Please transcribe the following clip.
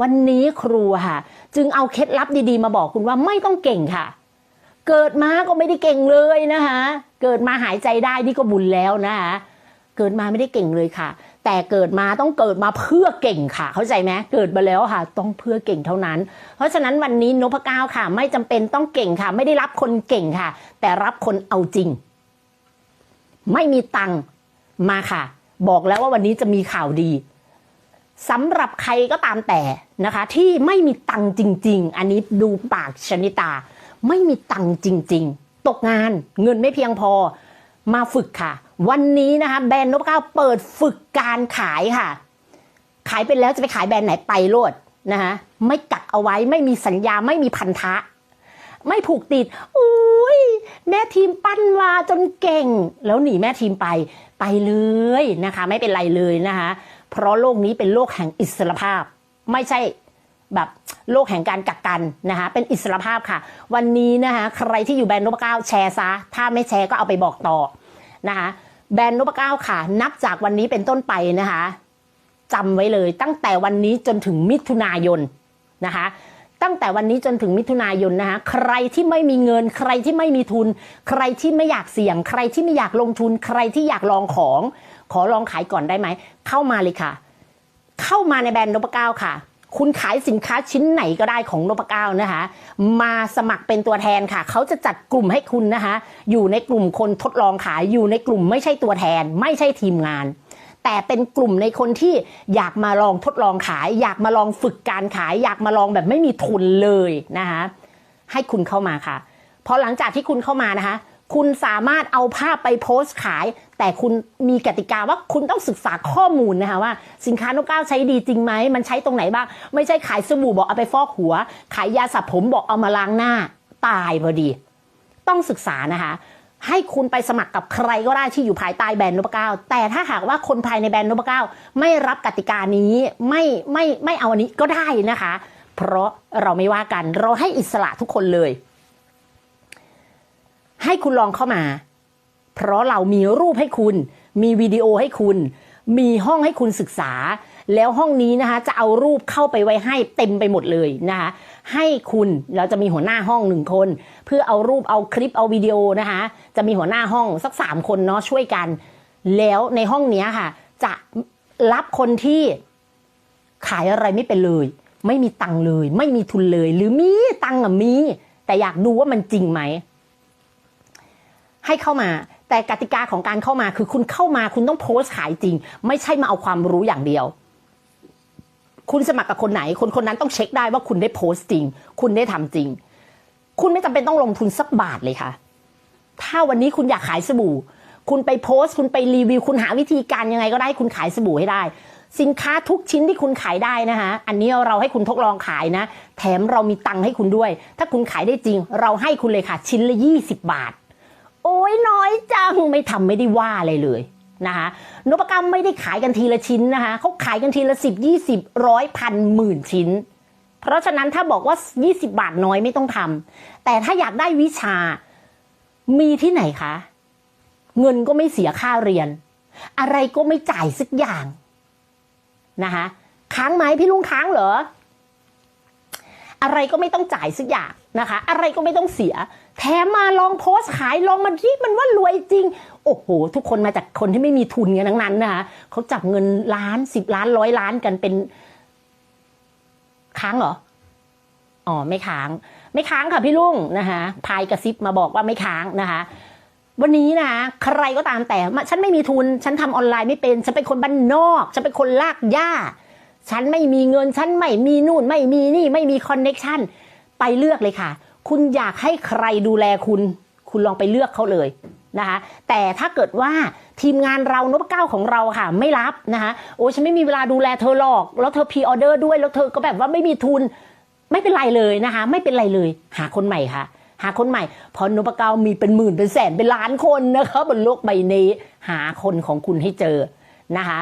วันนี้ครูค่ะ จึงเอาเคล็ดลับดีๆ มาบอกคุณว่าไม่ต้องเก่งค่ะ เกิดมาก็ไม่ได้เก่งเลยนะคะ เกิดมาหายใจได้นี่ก็บุญแล้วนะคะเกิดมาไม่ได้เก่งเลยค่ะ แต่เกิดมาต้องเกิดมาเพื่อเก่งค่ะ เข้าใจไหมเกิดมาแล้วค่ะ ต้องเพื่อเก่งเท่านั้น เพราะฉะนั้นวันนี้นพก้าวค่ะ ไม่จำเป็นต้องเก่งค่ะ ไม่ได้รับคนเก่งค่ะ แต่รับคนเอาจริง ไม่มีตังค์มาค่ะ บอกแล้วว่าวันนี้จะมีข่าวดี สำหรับใครก็ตามแต่นะคะ ที่ไม่มีตังค์จริง ๆ อันนี้ดูปากชนิตา ไม่มีตังค์จริง ๆ ตกงานเงินไม่เพียงพอมาฝึกค่ะ วันนี้นะคะแบรนด์นพเก้าเปิดฝึกการขายค่ะ ขายเป็นแล้วจะไปขายแบรนด์ไหนไปโลดนะคะไม่กักเอาไว้ไม่มีสัญญาไม่มีพันธะ ไม่ผูกติดอุ้ยแม่ทีมปั้นมาจนเก่ง แล้วหนีแม่ทีมไปไปเลยนะคะ ไม่เป็นไรเลยนะคะ เพราะโลกนี้เป็นโลกแห่งอิสรภาพ ไม่ใช่แบบโลกแห่งการกักกันนะคะเป็นอิสรภาพค่ะ วันนี้นะคะใครที่อยู่แบรนด์นพเก้าแชร์ซะ ถ้าไม่แชร์ก็เอาไปบอกต่อนะคะแบรนด์นพเก้าค่ะ นับจากวันนี้เป็นต้นไปนะคะจำไว้เลยตั้งแต่วันนี้จนถึงมิถุนายนนะคะ ตั้งแต่วันนี้จนถึงมิถุนายนนะคะใครที่ไม่มีเงิน ใครที่ไม่มีทุน ใครที่ไม่อยากเสี่ยง ใครที่ไม่อยากลงทุน ใครที่อยากลองของ ขอลองขายก่อนได้ไหม เข้ามาเลยค่ะ เข้ามาในแบรนด์นพเก้าค่ะ คุณขายสินค้าชิ้นไหนก็ได้ของนพเก้านะคะ มาสมัครเป็นตัวแทนค่ะ เขาจะจัดกลุ่มให้คุณนะคะ อยู่ในกลุ่มคนทดลองขายอยู่ในกลุ่มไม่ใช่ตัวแทน ไม่ใช่ทีมงาน แต่เป็นกลุ่มในคนที่อยากมาลองทดลองขาย อยากมาลองฝึกการขาย อยากมาลองแบบไม่มีทุนเลยนะคะให้คุณเข้ามาค่ะพอหลังจากที่คุณเข้ามานะคะ คุณสามารถเอาภาพไปโพสต์ขาย แต่คุณมีกติกาว่าคุณต้องศึกษาข้อมูลนะคะว่า สินค้านกเก้าใช้ดีจริงไหมมันใช้ตรงไหนบ้าง ไม่ใช่ขายสบู่บอกเอาไปฟอกหัว ขายยาสระผมบอกเอามาล้างหน้า ตายพอดี ต้องศึกษานะคะ ให้คุณไปสมัครกับใครก็ได้ที่อยู่ภายใต้แบรนด์นพเก้าแต่ถ้าหากว่าคนภายในแบรนด์นพเก้าไม่รับกติกานี้ไม่ไม่ไม่เอาอันนี้ก็ได้นะคะ เพราะเราไม่ว่ากันเราให้อิสระทุกคนเลย ให้คุณลองเข้ามา เพราะเรามีรูปให้คุณ มีวิดีโอให้คุณ มีห้องให้คุณศึกษา แล้วห้องนี้นะคะจะเอารูปเข้าไปไว้ให้เต็มไปหมดเลยนะคะให้คุณเราจะมีหัวหน้าห้องหนึ่งคน เพื่อเอารูปเอาคลิปเอาวิดีโอนะคะจะมีหัวหน้าห้องสักสามคนเนาะช่วยกัน แล้วในห้องนี้ค่ะ จะรับคนที่ขายอะไรไม่เป็นเลย ไม่มีตังค์เลย ไม่มีทุนเลย หรือมีตังค์อะมี แต่อยากดูว่ามันจริงไหมให้เข้ามาแต่กติกาของการเข้ามาคือคุณเข้ามาคุณต้องโพสต์ขายจริง ไม่ใช่มาเอาความรู้อย่างเดียว คุณสมัครกับคนไหน คนคนนั้นต้องเช็คได้ว่าคุณได้โพสต์จริง คุณได้ทำจริง คุณไม่จำเป็นต้องลงทุนสักบาทเลยค่ะ ถ้าวันนี้คุณอยากขายสบู่ คุณไปโพสต์ คุณไปรีวิว คุณหาวิธีการยังไงก็ได้ คุณขายสบู่ให้ได้ สินค้าทุกชิ้นที่คุณขายได้นะคะอันนี้เราให้คุณทดลองขายนะ แถมเรามีตังค์ให้คุณด้วย ถ้าคุณขายได้จริง เราให้คุณเลยค่ะ ชิ้นละ 20 บาท โอ้ยน้อยจังไม่ทำไม่ได้ว่าอะไรเลย นะคะนพกรรมไม่ได้ขายกันทีละชิ้นนะคะเขาขายกันทีละสิบยี่สิบร้อยพันหมื่นชิ้น เพราะฉะนั้นถ้าบอกว่า 20 บาทน้อยไม่ต้องทำแต่ถ้าอยากได้วิชามีที่ไหนคะ เงินก็ไม่เสียค่าเรียน อะไรก็ไม่จ่ายสักอย่างนะคะค้างไหมพี่ลุงค้างเหรอ อะไรก็ไม่ต้องจ่ายสักอย่างนะคะ อะไรก็ไม่ต้องเสีย แถมมาลองโพสต์ขายลองมาที่มันว่ารวยจริง โอ้โห ทุกคนมาจากคนที่ไม่มีทุนกันทั้งนั้นนะคะเขาจับเงินล้านสิบล้านร้อยล้านกันเป็น ค้างเหรออ๋อไม่ค้าง ไม่ค้างค่ะพี่ลุงนะคะพายกระซิบมาบอกว่าไม่ค้างนะคะวันนี้นะใครก็ตามแต่ฉันไม่มีทุน ฉันทำออนไลน์ไม่เป็น ฉันเป็นคนบ้านนอก ฉันเป็นคนลากหญ้า ฉันไม่มีเงิน ฉันไม่มีนู่น ไม่มีนี่ ไม่มีคอนเน็กชันไปเลือกเลยค่ะ คุณอยากให้ใครดูแลคุณ คุณลองไปเลือกเขาเลยนะคะ แต่ถ้าเกิดว่าทีมงานเรานพเก้าของเราค่ะ ไม่รับนะคะโอ้ฉันไม่มีเวลาดูแลเธอหรอก แล้วเธอพีออเดอร์ด้วยแล้วเธอก็แบบว่าไม่มีทุนไม่เป็นไรเลยนะคะ ไม่เป็นไรเลย หาคนใหม่ค่ะ หาคนใหม่เพราะนพเก้ามีเป็นหมื่นเป็นแสนเป็นล้านคนนะคะบนโลกใบนี้หาคนของคุณให้เจอนะคะ